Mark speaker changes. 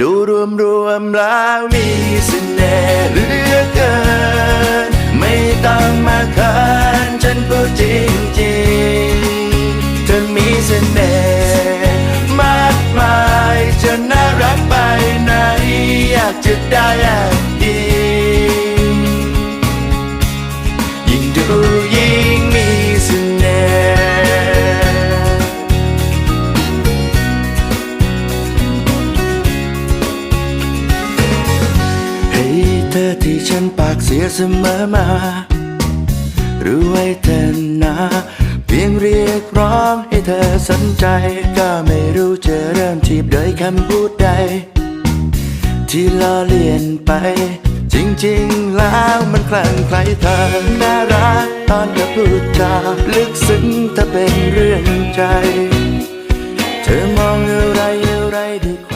Speaker 1: ดูรวมรวมๆแล้วมีเสน่ห์เหลือเกิน ไม่ต้องมาเขินฉันพูดจริงจริงๆเธอมีเสน่ห์มากมายจะน่ารักไปไหนอยากจะได้แอบอิงยิ่งดู ธอที่ฉันปากเสียเสมอมารู้ไว้เธอนะเพียงเรียกร้องให้เธอสนใจ ก็ไม่รู้จะเริ่มจีบโดยคำพูดใด ที่ล้อเลียนไป จริงๆแล้วมันคลั่งไคล้เธอน่ารักตอนเธอพูดจาลึกซึ้งถ้าเป็นเรื่องใจ เธอมองอะไรอะไรด้วยควา